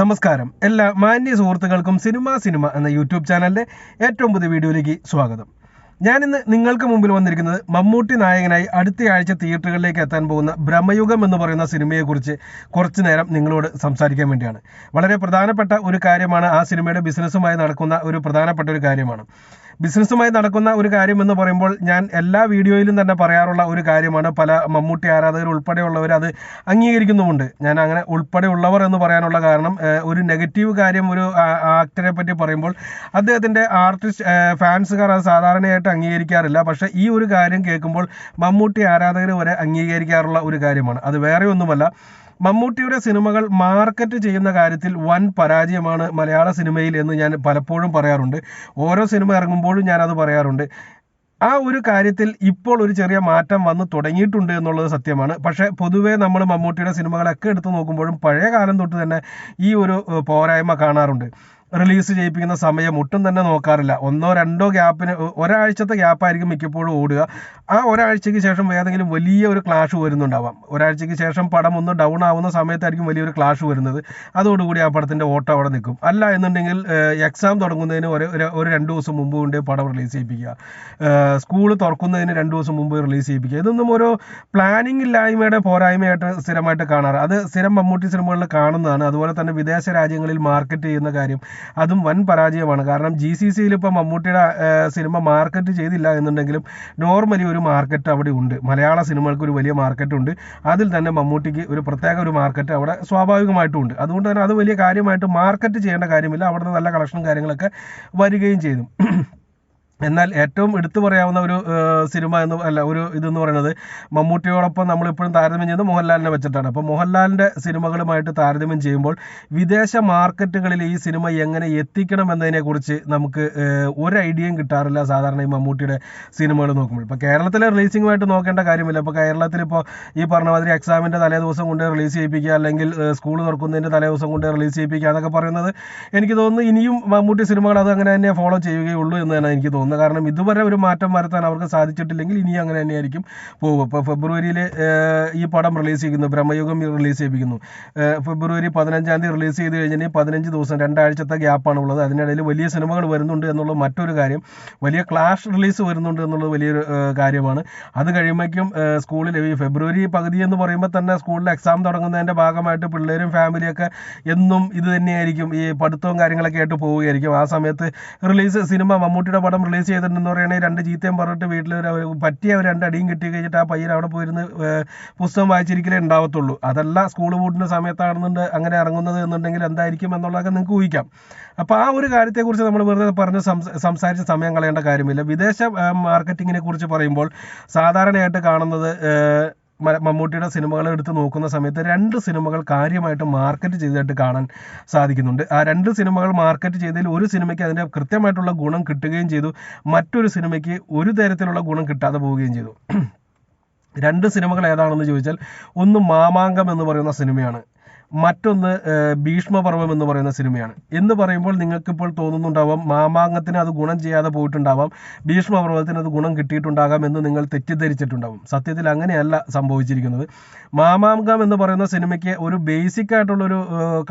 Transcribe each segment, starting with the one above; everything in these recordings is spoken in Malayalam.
നമസ്കാരം. എല്ലാ മാന്യ സുഹൃത്തുക്കൾക്കും സിനിമ സിനിമ എന്ന യൂട്യൂബ് ചാനലിന്റെ ഏറ്റവും പുതിയ വീഡിയോയിലേക്ക് സ്വാഗതം. ഞാനിന്ന് നിങ്ങൾക്ക് മുമ്പിൽ വന്നിരിക്കുന്നത് മമ്മൂട്ടി നായകനായി അടുത്തയാഴ്ച തിയേറ്ററുകളിലേക്ക് എത്താൻ പോകുന്ന ബ്രഹ്മയുഗം എന്ന് പറയുന്ന സിനിമയെക്കുറിച്ച് കുറച്ചു നേരം നിങ്ങളോട് സംസാരിക്കാൻ വേണ്ടിയാണ്. വളരെ പ്രധാനപ്പെട്ട ഒരു കാര്യമാണ് ആ സിനിമയുടെ ബിസിനസ്സുമായി നടക്കുന്ന ഒരു പ്രധാനപ്പെട്ട ഒരു കാര്യമാണ്. ബിസിനസ്സുമായി നടക്കുന്ന ഒരു കാര്യം എന്ന് പറയുമ്പോൾ ഞാൻ എല്ലാ വീഡിയോയിലും തന്നെ പറയാറുള്ള ഒരു കാര്യമാണ് പല മമ്മൂട്ടി ആരാധകർ ഉൾപ്പെടെയുള്ളവർ അത് അംഗീകരിക്കുന്നുമുണ്ട്. ഞാൻ അങ്ങനെ ഉൾപ്പെടെയുള്ളവർ എന്ന് പറയാനുള്ള കാരണം ഒരു നെഗറ്റീവ് കാര്യം ഒരു ആക്ടറെ പറ്റി പറയുമ്പോൾ അദ്ദേഹത്തിന്റെ ആർട്ടിസ്റ്റ് ഫാൻസുകാർ അത് സാധാരണയായിട്ട് അംഗീകരിക്കാറില്ല. പക്ഷേ ഈ ഒരു കാര്യം കേൾക്കുമ്പോൾ മമ്മൂട്ടി ആരാധകർ വരെ അംഗീകരിക്കാറുള്ള ഒരു കാര്യമാണ്. അത് വേറെ ഒന്നുമല്ല മമ്മൂട്ടിയുടെ സിനിമകൾ മാർക്കറ്റ് ചെയ്യുന്ന കാര്യത്തിൽ വൻ പരാജയമാണ് മലയാള സിനിമയിൽ എന്ന് ഞാൻ പലപ്പോഴും പറയാറുണ്ട്. ഓരോ സിനിമ ഇറങ്ങുമ്പോഴും ഞാനത് പറയാറുണ്ട്. ആ ഒരു കാര്യത്തിൽ ഇപ്പോൾ ഒരു ചെറിയ മാറ്റം വന്ന് തുടങ്ങിയിട്ടുണ്ട് എന്നുള്ളത് സത്യമാണ്. പക്ഷേ പൊതുവേ നമ്മൾ മമ്മൂട്ടിയുടെ സിനിമകളൊക്കെ എടുത്തു നോക്കുമ്പോഴും പഴയ കാലം തൊട്ട് തന്നെ ഈ ഒരു പോരായ്മ കാണാറുണ്ട്. റിലീസ് ചെയ്യിപ്പിക്കുന്ന സമയം ഒട്ടും തന്നെ നോക്കാറില്ല. ഒന്നോ രണ്ടോ ഗ്യാപ്പിന് ഒരാഴ്ചത്തെ ഗ്യാപ്പായിരിക്കും മിക്കപ്പോഴും ഓടുക. ആ ഒരാഴ്ചയ്ക്ക് ശേഷം ഏതെങ്കിലും വലിയ ഒരു ക്ലാഷ് വരുന്നുണ്ടാവാം. ഒരാഴ്ചയ്ക്ക് ശേഷം പടം ഒന്ന് ഡൗൺ ആവുന്ന സമയത്തായിരിക്കും വലിയൊരു ക്ലാഷ് വരുന്നത്. അതോടുകൂടി ആ പടത്തിന്റെ ഓട്ടം അവിടെ നിൽക്കും. അല്ല എന്നുണ്ടെങ്കിൽ എക്സാം തുടങ്ങുന്നതിന് ഒരു ഒരു- രണ്ട് ദിവസം മുമ്പ് കൊണ്ട് പടം റിലീസ് ചെയ്യിപ്പിക്കുക. സ്കൂൾ തുറക്കുന്നതിന് രണ്ട് ദിവസം മുമ്പ് റിലീസ് ചെയ്യിപ്പിക്കുക. ഇതൊന്നും ഒരു പ്ലാനിങ് ഇല്ലായ്മയുടെ പോരായ്മയായിട്ട് സ്ഥിരമായിട്ട് കാണാറ്. അത് സ്ഥിരം മമ്മൂട്ടി സിനിമകളിൽ കാണുന്നതാണ്. അതുപോലെ തന്നെ വിദേശ രാജ്യങ്ങളിൽ മാർക്കറ്റ് ചെയ്യുന്ന കാര്യം അതും വൻ പരാജയമാണ്. കാരണം ജി സി സിയിൽ ഇപ്പോൾ മമ്മൂട്ടിയുടെ സിനിമ മാർക്കറ്റ് ചെയ്തില്ല എന്നുണ്ടെങ്കിലും നോർമലി ഒരു മാർക്കറ്റ് അവിടെ ഉണ്ട്. മലയാള സിനിമകൾക്ക് ഒരു വലിയ മാർക്കറ്റ് ഉണ്ട്. അതിൽ തന്നെ മമ്മൂട്ടിക്ക് ഒരു പ്രത്യേക ഒരു മാർക്കറ്റ് അവിടെ സ്വാഭാവികമായിട്ടും ഉണ്ട്. അതുകൊണ്ട് തന്നെ അത് വലിയ കാര്യമായിട്ട് മാർക്കറ്റ് ചെയ്യേണ്ട കാര്യമില്ല. അവിടുന്ന് നല്ല കളക്ഷനും കാര്യങ്ങളൊക്കെ വരികയും ചെയ്തു. എന്നാൽ ഏറ്റവും എടുത്തു പറയാവുന്ന ഒരു സിനിമ എന്ന് അല്ല ഒരു ഇതെന്ന് പറയുന്നത് മമ്മൂട്ടിയോടൊപ്പം നമ്മളിപ്പോഴും താരതമ്യം ചെയ്യുന്നത് മോഹൻലാലിനെ വെച്ചിട്ടാണ്. അപ്പോൾ മോഹൻലാലിന്റെ സിനിമകളുമായിട്ട് താരതമ്യം ചെയ്യുമ്പോൾ വിദേശ മാർക്കറ്റുകളിൽ ഈ സിനിമ എങ്ങനെ എത്തിക്കണം എന്നതിനെക്കുറിച്ച് നമുക്ക് ഒരു ഐഡിയയും കിട്ടാറില്ല സാധാരണ ഈ മമ്മൂട്ടിയുടെ സിനിമകൾ നോക്കുമ്പോൾ. ഇപ്പോൾ കേരളത്തിലെ റിലീസിങ്ങുമായിട്ട് നോക്കേണ്ട കാര്യമില്ല. ഇപ്പോൾ കേരളത്തിൽ ഇപ്പോൾ ഈ പറഞ്ഞ മാതിരി എക്സാമിന്റെ തലേ ദിവസം കൊണ്ട് റിലീസ് ചെയ്യിപ്പിക്കുക അല്ലെങ്കിൽ സ്കൂൾ തുറക്കുന്നതിന്റെ തലേ ദിവസം കൊണ്ട് റിലീസ് ചെയ്യിപ്പിക്കുക എന്നൊക്കെ പറയുന്നത് എനിക്ക് തോന്നുന്നു ഇനിയും മമ്മൂട്ടി സിനിമകൾ അത് അങ്ങനെ തന്നെ ഫോളോ ചെയ്യുകയുള്ളൂ എന്ന് തന്നെ എനിക്ക് തോന്നുന്നത് കാരണം ഇതുവരെ ഒരു മാറ്റം വരുത്താൻ അവർക്ക് സാധിച്ചിട്ടില്ലെങ്കിൽ ഇനി അങ്ങനെ തന്നെയായിരിക്കും പോകും ഇപ്പോൾ ഫെബ്രുവരിയിൽ ഈ പടം റിലീസ് ചെയ്യുന്നു. ബ്രഹ്മയുഗം റിലീസ് ചെയ്യിപ്പിക്കുന്നു. ഫെബ്രുവരി പതിനഞ്ചാം തീയതി റിലീസ് ചെയ്ത് കഴിഞ്ഞാൽ പതിനഞ്ച് ദിവസം രണ്ടാഴ്ചത്തെ ഗ്യാപ്പാണ് ഉള്ളത്. അതിനിടയിൽ വലിയ സിനിമകൾ വരുന്നുണ്ട് എന്നുള്ള മറ്റൊരു കാര്യം വലിയ ക്ലാഷ് റിലീസ് വരുന്നുണ്ട് എന്നുള്ളത് വലിയൊരു കാര്യമാണ്. അത് കഴിയുമ്പോഴേക്കും സ്കൂളിൽ ഈ ഫെബ്രുവരി പകുതി എന്ന് പറയുമ്പോൾ തന്നെ സ്കൂളിൽ എക്സാം തുടങ്ങുന്നതിന്റെ ഭാഗമായിട്ട് പിള്ളേരും ഫാമിലിയൊക്കെ എന്നും ഇത് തന്നെയായിരിക്കും. ഈ പഠിത്തവും കാര്യങ്ങളൊക്കെ ആയിട്ട് പോവുകയായിരിക്കും. ആ സമയത്ത് റിലീസ് സിനിമ മമ്മൂട്ടിയുടെ പടം റിലീസ് ചെയ്തിട്ടുണ്ടെന്ന് പറയുകയാണെങ്കിൽ രണ്ട് ചീത്തയും പറഞ്ഞിട്ട് വീട്ടിൽ ഒരു പറ്റിയ ഒരു രണ്ട് അടിയും കിട്ടി കഴിഞ്ഞിട്ട് ആ പയ്യൻ അവിടെ പോയിരുന്ന് പുസ്തകം വായിച്ചിരിക്കലേ ഉണ്ടാവത്തുള്ളൂ. അതല്ല സ്കൂൾ പൂട്ടുന്ന സമയത്താണെന്നുണ്ട് അങ്ങനെ ഇറങ്ങുന്നത് എന്നുണ്ടെങ്കിൽ എന്തായിരിക്കും എന്നുള്ളതൊക്കെ നിങ്ങൾക്ക് ഊഹിക്കാം. അപ്പോൾ ആ ഒരു കാര്യത്തെക്കുറിച്ച് നമ്മൾ വെറുതെ പറഞ്ഞ് സംസ- സംസാരിച്ച് സമയം കളയേണ്ട കാര്യമില്ല. വിദേശ മാർക്കറ്റിങ്ങിനെ കുറിച്ച് പറയുമ്പോൾ സാധാരണയായിട്ട് കാണുന്നത് മമ്മൂട്ടിയുടെ സിനിമകൾ എടുത്ത് നോക്കുന്ന സമയത്ത് രണ്ട് സിനിമകൾ കാര്യമായിട്ട് മാർക്കറ്റ് ചെയ്തിട്ട് കാണാൻ സാധിക്കുന്നുണ്ട്. ആ രണ്ട് സിനിമകൾ മാർക്കറ്റ് ചെയ്തതിൽ ഒരു സിനിമയ്ക്ക് അതിന്റെ കൃത്യമായിട്ടുള്ള ഗുണം കിട്ടുകയും ചെയ്തു. മറ്റൊരു സിനിമയ്ക്ക് ഒരു തരത്തിലുള്ള ഗുണം കിട്ടാതെ പോവുകയും ചെയ്തു. രണ്ട് സിനിമകൾ ഏതാണെന്ന് ചോദിച്ചാൽ ഒന്ന് മാമാങ്കം എന്ന് പറയുന്ന സിനിമയാണ്. മറ്റൊന്ന് ഭീഷ്മപർവം എന്ന് പറയുന്ന സിനിമയാണ്. എന്ന് പറയുമ്പോൾ നിങ്ങൾക്കിപ്പോൾ തോന്നുന്നുണ്ടാവാം മാമാങ്കത്തിന് അത് ഗുണം ചെയ്യാതെ പോയിട്ടുണ്ടാവാം ഭീഷ്മപർവത്തിന് അത് ഗുണം കിട്ടിയിട്ടുണ്ടാകാം എന്ന് നിങ്ങൾ തെറ്റിദ്ധരിച്ചിട്ടുണ്ടാവും. സത്യത്തിൽ അങ്ങനെയല്ല സംഭവിച്ചിരിക്കുന്നത്. മാമാങ്കം എന്ന് പറയുന്ന സിനിമയ്ക്ക് ഒരു ബേസിക് ആയിട്ടുള്ളൊരു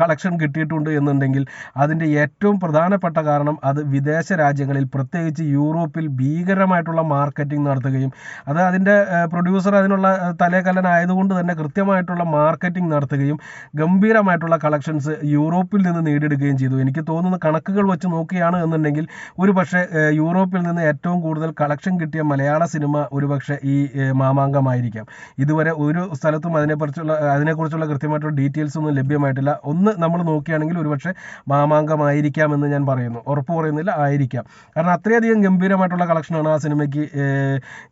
കളക്ഷൻ കിട്ടിയിട്ടുണ്ട് എന്നുണ്ടെങ്കിൽ അതിന്റെ ഏറ്റവും പ്രധാനപ്പെട്ട കാരണം അത് വിദേശ രാജ്യങ്ങളിൽ പ്രത്യേകിച്ച് യൂറോപ്പിൽ ഭീകരമായിട്ടുള്ള മാർക്കറ്റിംഗ് നടത്തുകയും അത് അതിന്റെ പ്രൊഡ്യൂസർ അതിനുള്ള തലേക്കല്ലനായതുകൊണ്ട് തന്നെ കൃത്യമായിട്ടുള്ള മാർക്കറ്റിംഗ് നടത്തുകയും ഗംഭീരമായിട്ടുള്ള കളക്ഷൻസ് യൂറോപ്പിൽ നിന്ന് നേടിയെടുക്കുകയും ചെയ്തു. എനിക്ക് തോന്നുന്ന കണക്കുകൾ വെച്ച് നോക്കുകയാണ് എന്നുണ്ടെങ്കിൽ ഒരു പക്ഷേ യൂറോപ്പിൽ നിന്ന് ഏറ്റവും കൂടുതൽ കളക്ഷൻ കിട്ടിയ മലയാള സിനിമ ഒരു പക്ഷേ ഈ മാമാങ്കമായിരിക്കാം. ഇതുവരെ ഒരു സ്ഥലത്തും അതിനെക്കുറിച്ചുള്ള അതിനെക്കുറിച്ചുള്ള കൃത്യമായിട്ടുള്ള ഡീറ്റെയിൽസ് ഒന്നും ലഭ്യമായിട്ടില്ല. ഒന്ന് നമ്മൾ നോക്കുകയാണെങ്കിൽ ഒരുപക്ഷെ മാമാങ്കമായിരിക്കാം എന്ന് ഞാൻ പറയുന്നു. ഉറപ്പ് പറയുന്നില്ല ആയിരിക്കാം. കാരണം അത്രയധികം ഗംഭീരമായിട്ടുള്ള കളക്ഷനാണ് ആ സിനിമയ്ക്ക്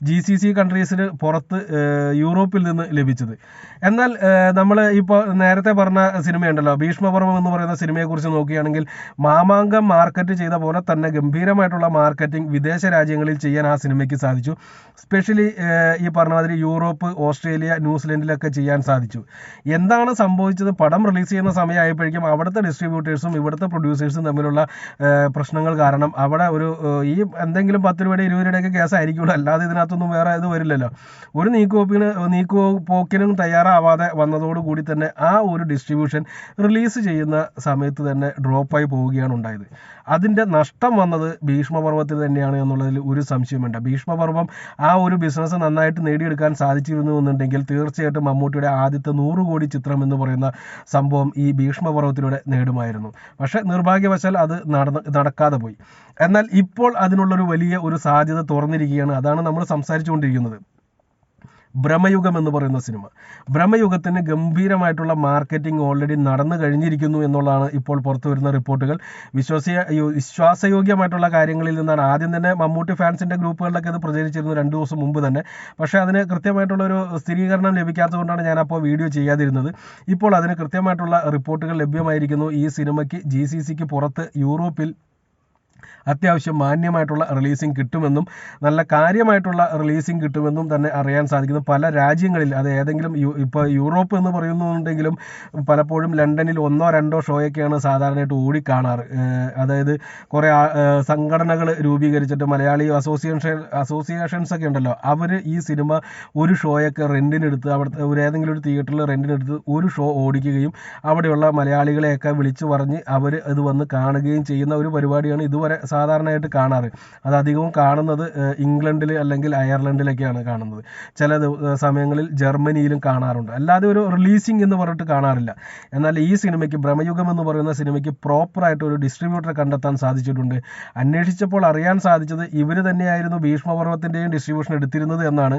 ജി സി സി കൺട്രീസിന് പുറത്ത് യൂറോപ്പിൽ നിന്ന് ലഭിച്ചത്. എന്നാൽ നമ്മൾ ഇപ്പോൾ നേരത്തെ പറഞ്ഞ സിനിമയുണ്ടല്ലോ. ഭീഷ്മപർവം എന്ന് പറയുന്ന സിനിമയെക്കുറിച്ച് നോക്കുകയാണെങ്കിൽ മാമാങ്കം മാർക്കറ്റ് ചെയ്ത പോലെ തന്നെ ഗംഭീരമായിട്ടുള്ള മാർക്കറ്റിംഗ് വിദേശ രാജ്യങ്ങളിൽ ചെയ്യാൻ ആ സിനിമയ്ക്ക് സാധിച്ചു. സ്പെഷ്യലി ഈ പറഞ്ഞ മാതിരി യൂറോപ്പ് ഓസ്ട്രേലിയ ന്യൂസിലൻഡിലൊക്കെ ചെയ്യാൻ സാധിച്ചു. എന്താണ് സംഭവിച്ചത്? പടം റിലീസ് ചെയ്യുന്ന സമയമായപ്പോഴേക്കും അവിടുത്തെ ഡിസ്ട്രിബ്യൂട്ടേഴ്സും ഇവിടുത്തെ പ്രൊഡ്യൂസേഴ്സും തമ്മിലുള്ള പ്രശ്നങ്ങൾ കാരണം അവിടെ ഒരു ഈ എന്തെങ്കിലും പത്ത് രൂപയുടെ ഇരുപത് രൂപയുടെയൊക്കെ കേസായിരിക്കുള്ളൂ. അല്ലാതെ ഇതിനകത്തൊന്നും വേറെ ഇത് വരില്ലല്ലോ. ഒരു നീക്കുപോക്കിന് നീക്കുപോക്കിനും തയ്യാറാവാതെ വന്നതോടുകൂടി തന്നെ ആ ഒരു ഡിസ്ട്രിബ്യൂഷൻ റിലീസ് ചെയ്യുന്ന സമയത്ത് തന്നെ ഡ്രോപ്പായി പോവുകയാണ് ഉണ്ടായത്. അതിന്റെ നഷ്ടം വന്നത് ഭീഷ്മപർവത്തിൽ തന്നെയാണ് എന്നുള്ളതിൽ ഒരു സംശയമുണ്ട്. ഭീഷ്മപർവം ആ ഒരു ബിസിനസ് നന്നായിട്ട് നേടിയെടുക്കാൻ സാധിച്ചിരുന്നു എന്നുണ്ടെങ്കിൽ തീർച്ചയായിട്ടും മമ്മൂട്ടിയുടെ ആദ്യത്തെ നൂറ് കോടി ചിത്രം എന്ന് പറയുന്ന സംഭവം ഈ ഭീഷ്മപർവത്തിലൂടെ നേടുമായിരുന്നു. പക്ഷേ നിർഭാഗ്യവശാൽ അത് നടന്ന് നടക്കാതെ പോയി. എന്നാൽ ഇപ്പോൾ അതിനുള്ളൊരു വലിയ ഒരു സാധ്യത തുറന്നിരിക്കുകയാണ്. അതാണ് നമ്മൾ സംസാരിച്ചുകൊണ്ടിരിക്കുന്നത്. ഭ്രമയുഗം എന്ന് പറയുന്ന സിനിമ. ഭ്രമയുഗത്തിന് ഗംഭീരമായിട്ടുള്ള മാർക്കറ്റിംഗ് ഓൾറെഡി നടന്നു കഴിഞ്ഞിരിക്കുന്നു എന്നുള്ളതാണ് ഇപ്പോൾ പുറത്തു വരുന്ന റിപ്പോർട്ടുകൾ. വിശ്വസീയ വിശ്വാസയോഗ്യമായിട്ടുള്ള കാര്യങ്ങളിൽ നിന്നാണ്. ആദ്യം തന്നെ മമ്മൂട്ടി ഫാൻസിന്റെ ഗ്രൂപ്പുകളിലൊക്കെ ഇത് പ്രചരിച്ചിരുന്നു രണ്ട് ദിവസം മുമ്പ് തന്നെ. പക്ഷേ അതിന് കൃത്യമായിട്ടുള്ള ഒരു സ്ഥിരീകരണം ലഭിക്കാത്തതുകൊണ്ടാണ് ഞാൻ അപ്പോൾ വീഡിയോ ചെയ്യാതിരുന്നത്. ഇപ്പോൾ അതിന് കൃത്യമായിട്ടുള്ള റിപ്പോർട്ടുകൾ ലഭ്യമായിരിക്കുന്നു. ഈ സിനിമയ്ക്ക് ജി സി സിക്ക് പുറത്ത് യൂറോപ്പിൽ അത്യാവശ്യം മാന്യമായിട്ടുള്ള റിലീസിംഗ് കിട്ടുമെന്നും നല്ല കാര്യമായിട്ടുള്ള റിലീസിംഗ് കിട്ടുമെന്നും തന്നെ അറിയാൻ സാധിക്കുന്നു. പല രാജ്യങ്ങളിൽ അത് ഏതെങ്കിലും ഇപ്പോൾ യൂറോപ്പ് എന്ന് പറയുന്നുണ്ടെങ്കിലും പലപ്പോഴും ലണ്ടനിൽ ഒന്നോ രണ്ടോ ഷോയൊക്കെയാണ് സാധാരണയായിട്ട് ഓടിക്കാണാറ്. അതായത് കുറേ സംഘടനകൾ രൂപീകരിച്ചിട്ട് മലയാളി അസോസിയേഷൻ അസോസിയേഷൻസ് ഒക്കെ ഉണ്ടല്ലോ അവർ ഈ സിനിമ ഒരു ഷോയൊക്കെ റെന്റിനെടുത്ത് അവിടുത്തെ ഒരു ഏതെങ്കിലും ഒരു തിയേറ്ററിൽ റെന്റിനെടുത്ത് ഒരു ഷോ ഓടിക്കുകയും അവിടെയുള്ള മലയാളികളെയൊക്കെ വിളിച്ചു പറഞ്ഞ് അവർ ഇത് വന്ന് കാണുകയും ചെയ്യുന്ന ഒരു പരിപാടിയാണ് ഇതുവരെ സാധാരണയായിട്ട് കാണാറ്. അത് അധികവും കാണുന്നത് ഇംഗ്ലണ്ടിൽ അല്ലെങ്കിൽ അയർലൻഡിലൊക്കെയാണ് കാണുന്നത്. ചില സമയങ്ങളിൽ ജർമ്മനിയിലും കാണാറുണ്ട്. അല്ലാതെ ഒരു റിലീസിംഗ് എന്ന് പറഞ്ഞിട്ട് കാണാറില്ല. എന്നാൽ ഈ സിനിമയ്ക്ക് ഭ്രമയുഗം എന്ന് പറയുന്ന സിനിമയ്ക്ക് പ്രോപ്പറായിട്ട് ഒരു ഡിസ്ട്രിബ്യൂട്ടറെ കണ്ടെത്താൻ സാധിച്ചിട്ടുണ്ട്. അന്വേഷിച്ചപ്പോൾ അറിയാൻ സാധിച്ചത് ഇവർ തന്നെയായിരുന്നു ഭീഷ്മപർവത്തിന്റെയും ഡിസ്ട്രിബ്യൂഷൻ എടുത്തിരുന്നത് എന്നാണ്.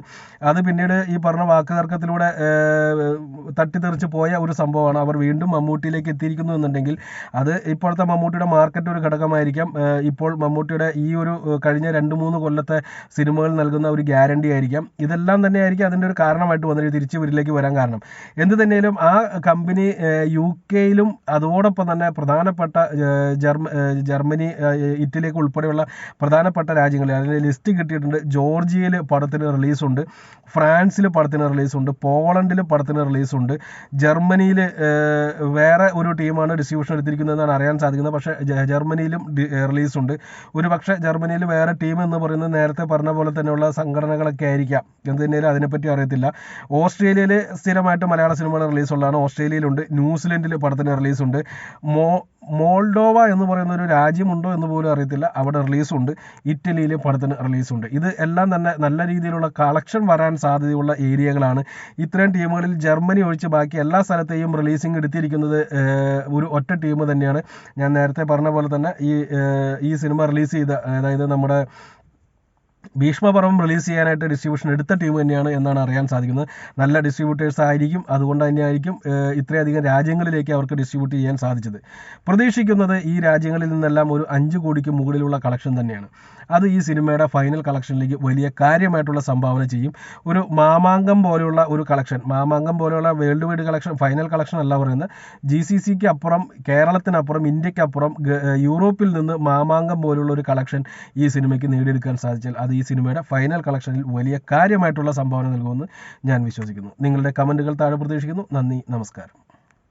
അത് പിന്നീട് ഈ പറഞ്ഞ വാക്കുതർക്കത്തിലൂടെ തട്ടിത്തെറിച്ച് പോയ ഒരു സംഭവമാണ്. അവർ വീണ്ടും മമ്മൂട്ടിയിലേക്ക് എത്തിയിരിക്കുന്നു എന്നുണ്ടെങ്കിൽ അത് ഇപ്പോഴത്തെ മമ്മൂട്ടിയുടെ മാർക്കറ്റ് ഒരു ഘടകമായിരിക്കാം. ഏഹ്, ഇപ്പോൾ മമ്മൂട്ടിയുടെ ഈ ഒരു കഴിഞ്ഞ രണ്ട് മൂന്ന് കൊല്ലത്തെ സിനിമകൾ നൽകുന്ന ഒരു ഗ്യാരണ്ടി ആയിരിക്കാം. ഇതെല്ലാം തന്നെ ആയിരിക്കും അതിന്റെ ഒരു കാരണമായിട്ട് വന്നിട്ട് തിരിച്ച് ഇവരിലേക്ക് വരാൻ കാരണം. എന്ത് തന്നെയാലും ആ കമ്പനി യു കെയിലും അതോടൊപ്പം തന്നെ പ്രധാനപ്പെട്ട ജർമ്മ ജർമ്മനി ഇറ്റലിയൊക്കെ ഉൾപ്പെടെയുള്ള പ്രധാനപ്പെട്ട രാജ്യങ്ങളിൽ അതിന് ലിസ്റ്റ് കിട്ടിയിട്ടുണ്ട്. ജോർജിയയിൽ പടത്തിന് റിലീസുണ്ട്. ഫ്രാൻസിൽ പടത്തിന് റിലീസുണ്ട്. പോളണ്ടിൽ പടത്തിന് റിലീസുണ്ട്. ജർമ്മനിയിൽ വേറെ ഒരു ടീമാണ് ഡിസ്ട്രിബ്യൂഷൻ എടുത്തിരിക്കുന്നതെന്നാണ് അറിയാൻ സാധിക്കുന്നത്. പക്ഷേ ജർമ്മനിയിലും ഡി- റിലീസുണ്ട് ഒരു പക്ഷേ ജർമ്മനിയിൽ വേറെ ടീം എന്ന് പറയുന്നത് നേരത്തെ പറഞ്ഞ പോലെ തന്നെയുള്ള സംഘടനകളൊക്കെ ആയിരിക്കാം. എന്ത് തന്നെയാലും അതിനെപ്പറ്റി അറിയത്തില്ല. ഓസ്ട്രേലിയയിൽ സ്ഥിരമായിട്ട് മലയാള സിനിമകൾ റിലീസുള്ളതാണ്. ഓസ്ട്രേലിയയിലുണ്ട്. ന്യൂസിലൻഡിൽ പടത്തിന് റിലീസുണ്ട്. മോ മോൾഡോവ എന്ന് പറയുന്ന ഒരു രാജ്യമുണ്ടോ എന്ന് പോലും അറിയത്തില്ല. അവിടെ റിലീസുണ്ട്. ഇറ്റലിയിൽ പടത്തിന് റിലീസുണ്ട്. ഇത് എല്ലാം തന്നെ നല്ല രീതിയിലുള്ള കളക്ഷൻ വരാൻ സാധ്യതയുള്ള ഏരിയകളാണ്. ഇത്രയും ടീമുകളിൽ ജർമ്മനി ഒഴിച്ച് ബാക്കി എല്ലാ സ്ഥലത്തെയും റിലീസിംഗ് എടുത്തിരിക്കുന്നത് ഒരു ഒറ്റ ടീം തന്നെയാണ്. ഞാൻ നേരത്തെ പറഞ്ഞ പോലെ തന്നെ ഈ ഈ സിനിമ റിലീസ് ചെയ്ത അതായത് നമ്മുടെ ഭീഷ്മപർവം റിലീസ് ചെയ്യാനായിട്ട് ഡിസ്ട്രിബ്യൂഷൻ എടുത്ത ടീം തന്നെയാണ് എന്നാണ് അറിയാൻ സാധിക്കുന്നത്. നല്ല ഡിസ്ട്രിബ്യൂട്ടേഴ്സ് ആയിരിക്കും. അതുകൊണ്ട് തന്നെയായിരിക്കും ഇത്രയധികം രാജ്യങ്ങളിലേക്ക് അവർക്ക് ഡിസ്ട്രിബ്യൂട്ട് ചെയ്യാൻ സാധിച്ചത്. പ്രതീക്ഷിക്കുന്നത് ഈ രാജ്യങ്ങളിൽ നിന്നെല്ലാം ഒരു അഞ്ച് കോടിക്ക് മുകളിലുള്ള കളക്ഷൻ തന്നെയാണ്. അത് ഈ സിനിമയുടെ ഫൈനൽ കളക്ഷനിലേക്ക് വലിയ കാര്യമായിട്ടുള്ള സംഭാവന ചെയ്യും. ഒരു മാമാങ്കം പോലെയുള്ള ഒരു കളക്ഷൻ മാമാങ്കം പോലെയുള്ള world wide collection final collection അല്ല പറയുന്നത്. ജി സി സിക്ക് അപ്പുറം കേരളത്തിനപ്പുറം ഇന്ത്യക്കപ്പുറം യൂറോപ്പിൽ നിന്ന് മാമാങ്കം പോലുള്ള ഒരു കളക്ഷൻ ഈ സിനിമയ്ക്ക് നേടിയെടുക്കാൻ സാധിച്ചാൽ അത് ഈ സിനിമയുടെ ഫൈനൽ കളക്ഷനിൽ വലിയ കാര്യമായിട്ടുള്ള സംഭാവന നൽകുമെന്ന് ഞാൻ വിശ്വസിക്കുന്നു. നിങ്ങളുടെ കമന്റുകൾ താഴെ പ്രതീക്ഷിക്കുന്നു. നന്ദി നമസ്കാരം.